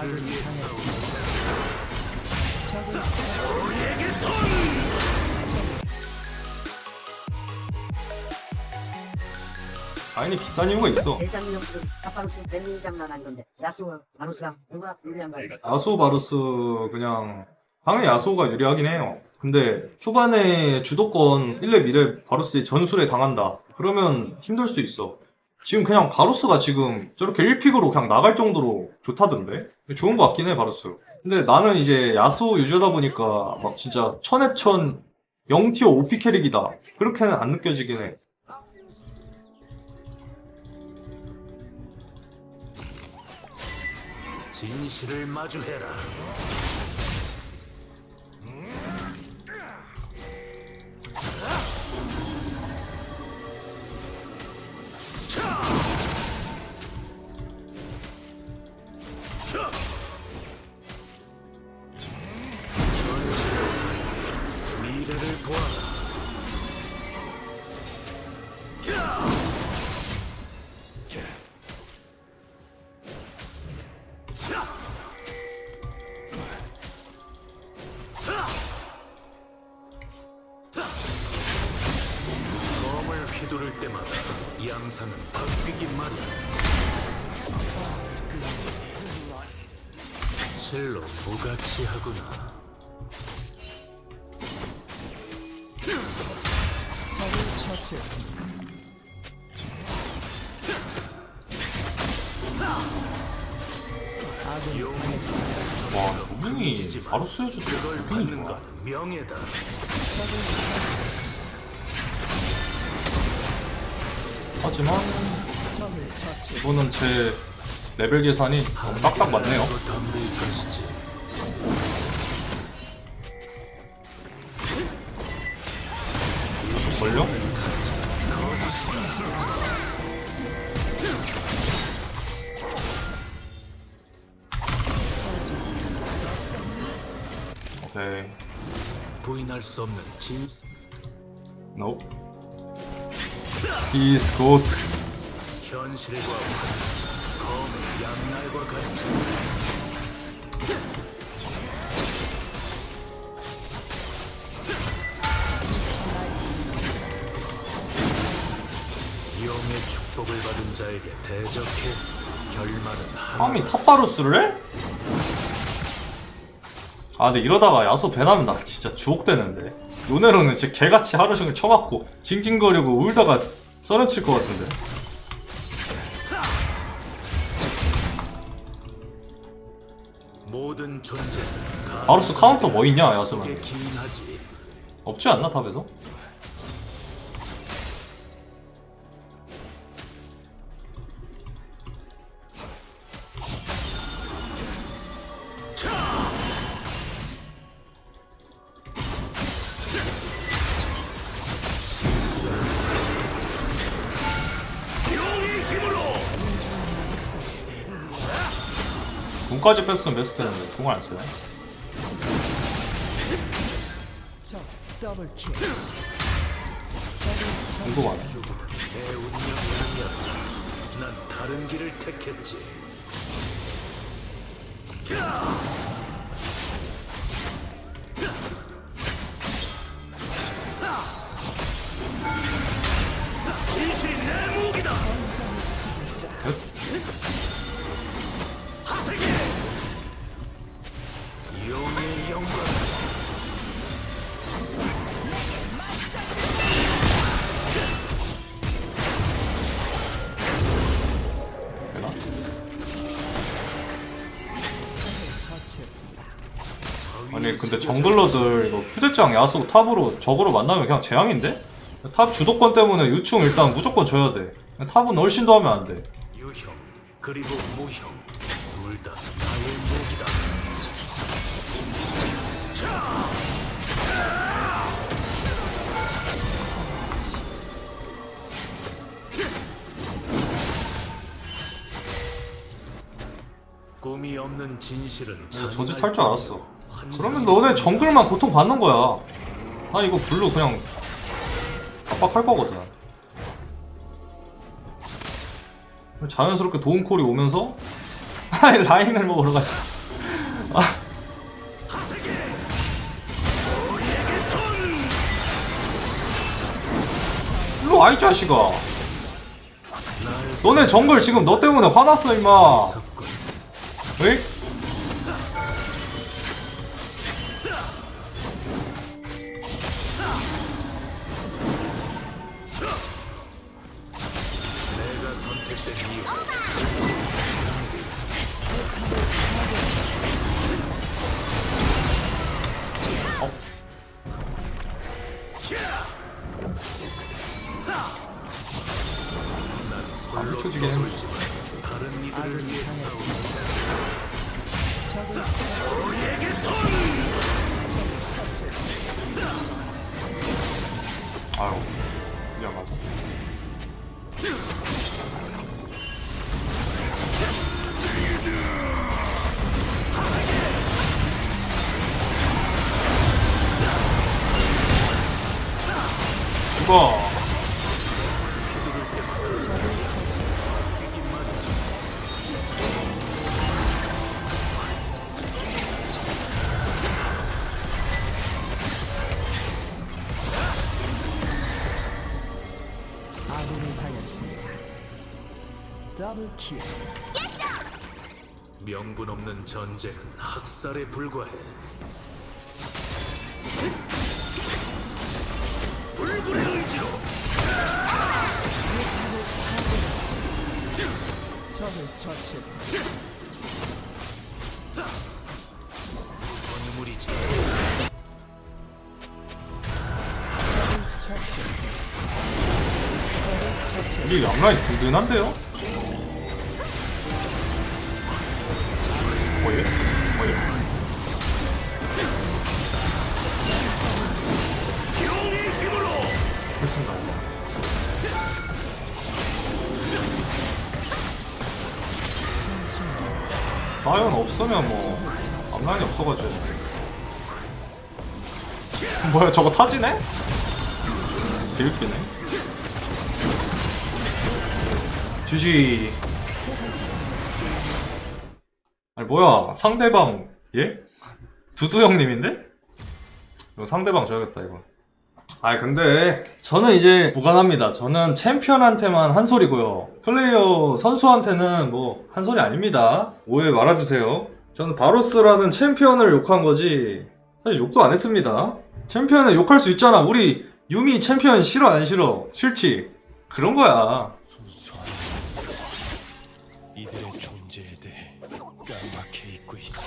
당했습니다. 적을 아니 비싼 이유가 있어 카파루스 누가 거야? 야수 바루스 그냥 당연히 야수가 유리하긴 해요 근데 초반에 주도권 1렙 2렙 바루스에 전술에 당한다 그러면 힘들 수 있어 지금 그냥 바루스가 지금 저렇게 1픽으로 그냥 나갈 정도로 좋다던데? 좋은 거 같긴 해 바루스. 근데 나는 이제 야수 유저다 보니까 막 진짜 천에 천 0티어 5피 캐릭이다. 그렇게는 안 느껴지긴 해. 진실을 마주해라. 실로 무가치하구나. 와 분명히 유저 그걸 되게 받는 좋아 건 명예다. 하지만. 이거는 제 레벨 계산이 너무 딱딱 맞네요. 걸려? 오케이. 부인할 수 없는 진. He's good. 현실과 용의 축복을 받은 자에게 대적해 결말은 한 팜이 탑바루스를? 해? 아 근데 이러다가 야수 배나면 나 진짜 주옥 되는데. 노네로는 진짜 개같이 하루 종일 쳐맞고 징징거리고 울다가 썰어칠 것 같은데 모든 존재는 바루스 카운터 뭐 있냐 기인하지 없지 않나 탑에서? 돈까지 뺐으면 베스트 되는데 돈을 안 더블킬. 궁금하네 내난 다른 길을 택했지 근데 정글러들 이거 푸제짱 야수 탑으로 적으로 만나면 그냥 재앙인데? 탑 주도권 때문에 유충 일단 무조건 져야 돼. 탑은 얼씬도 하면 안돼. 유형 그리고 무형. 둘 다 나의 무기다. 꿈이 없는 진실은 저짓 할줄 알았어 그러면 너네 정글만 고통 받는 거야. 나 이거 블루 그냥 압박할 거거든. 자연스럽게 도움콜이 오면서 아 라인을 먹으러 가지 아. 일로 와이 자식아. 너네 정글 지금 너 때문에 화났어 임마. 에이? 죽어. 명분 없는 전쟁은 학살에 불과해. 불굴의 의지로. 적을 처치했습니다. 우리 앞라인 든든한데요? 뭐예? 뭐예? 사연 없으면 뭐 앞라인이 없어가지고 뭐야 저거 타지네? 개웃기네 주지 아니 뭐야 상대방 예? 두두 형님인데? 이거 상대방 줘야겠다 이거 아니 근데 저는 이제 무관합니다. 저는 챔피언한테만 한 소리고요. 플레이어 선수한테는 뭐 한 소리 아닙니다. 오해 말아주세요. 저는 바로스라는 챔피언을 욕한 거지 사실 욕도 안 했습니다. 챔피언을 욕할 수 있잖아. 우리 유미 챔피언 싫어 안 싫어? 싫지? 그런 거야. 이들의 존재에 대해 까맣게 잊고 있어.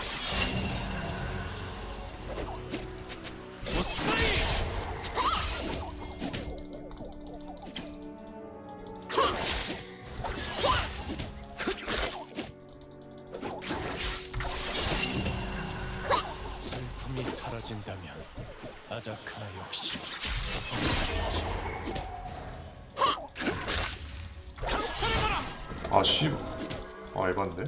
아 씨. 아 에반데?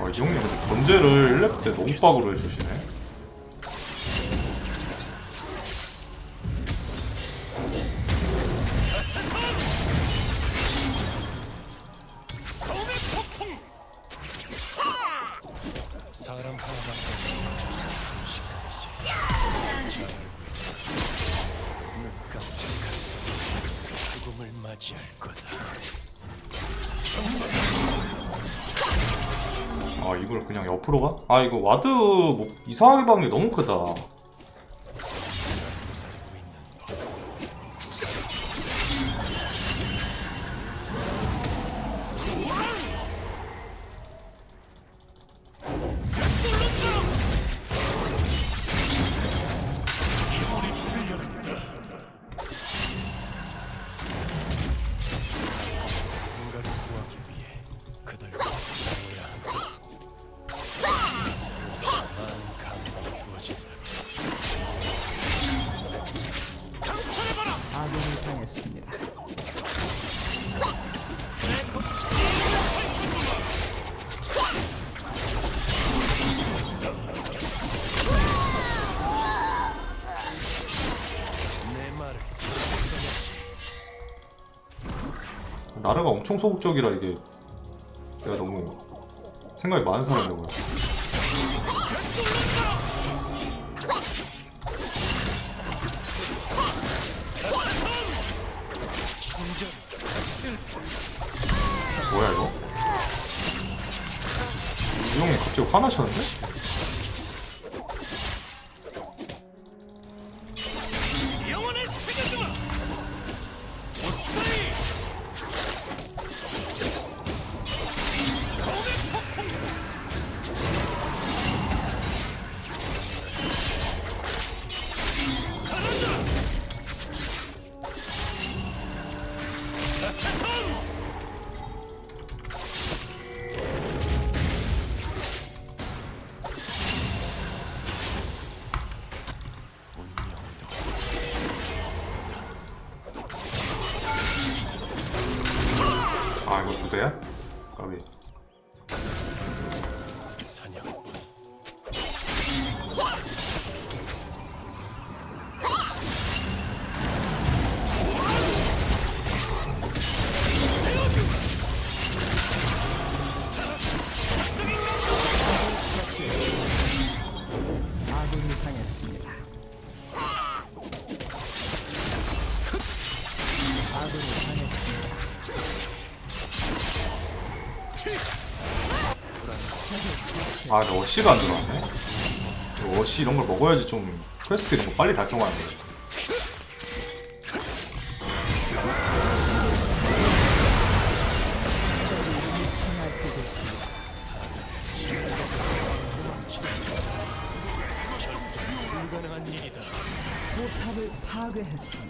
아, 이 형님 근데 견제를 1렙 때 너무 빡으로 해주시네 그냥 옆으로 가? 아 이거 와드 뭐 이상하게 박는 게 너무 크다 나라가 엄청 소극적이라 이게 내가 너무 생각이 많은 사람이라고 뭐야 이거? 이 형이 갑자기 화나셨는데? 아 근데 어시가 안 들어왔네. 어시 이런 걸 먹어야지 좀 퀘스트 이런 거 빨리 달성하는데. 파괴했습니다.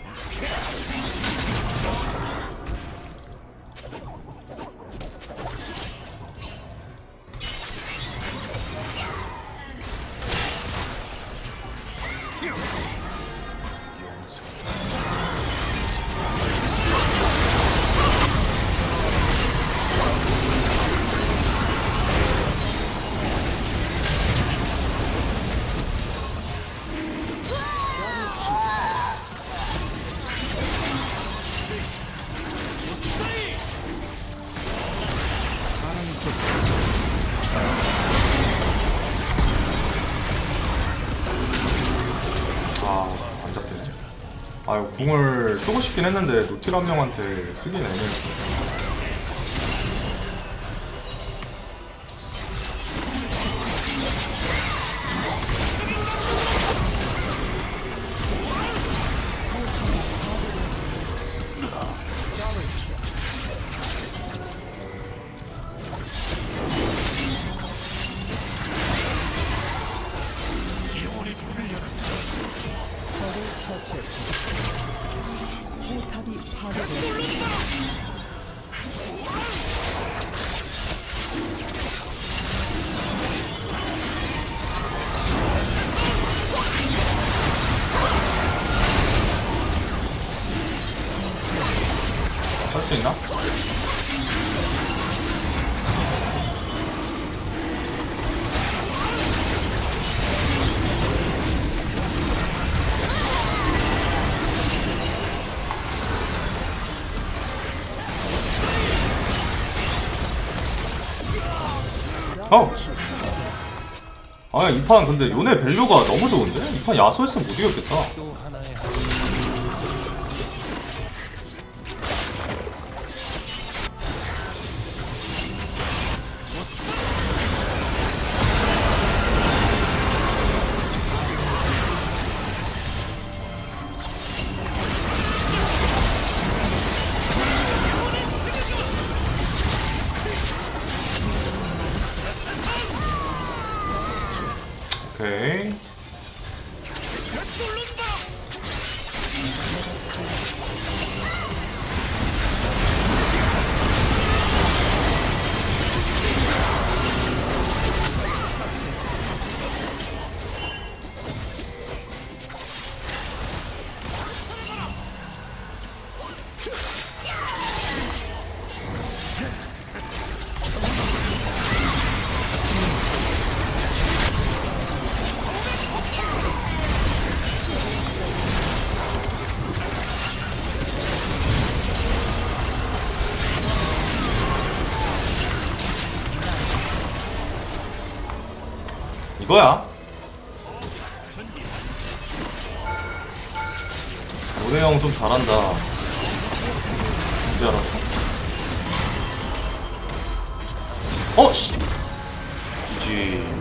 아 이거 궁을 쓰고 싶긴 했는데 노틸 한 명한테 쓰긴 애매했어 어! 아, 이 판 근데 요네 밸류가 너무 좋은데? 이 판 야소했으면 못 이겼겠다. 오케이. 이거야. 노래 형좀 잘한다. 이제 알았어. 어, 씨. 지지.